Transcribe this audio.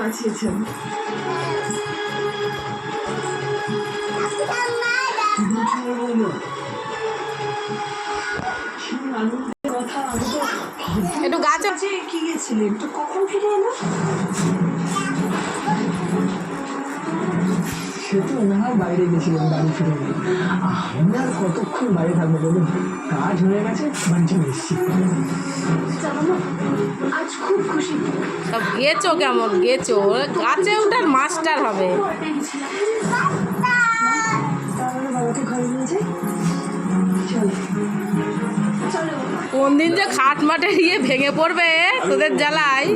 বাঁচিয়েছেন। একটু গাছ কাছে কি গেছিলেন? তো কখন ফিরে এলো? সে তো ওনার বাইরে গেছিলেন বাড়ি ফিরে গেলেন। আমি আর কতক্ষণ বাইরে থাকব বলুন? কাজ হয়ে গেছে বাড়ি চলে এসেছি। জানো না আজ খুব খুশি। সব গেছো কেমন? গেছো? গাছে ওঠার মাস্টার হবে। কোন দিন যে খাট মাঠে গিয়ে ভেঙে পড়বে তোদের জ্বালায়!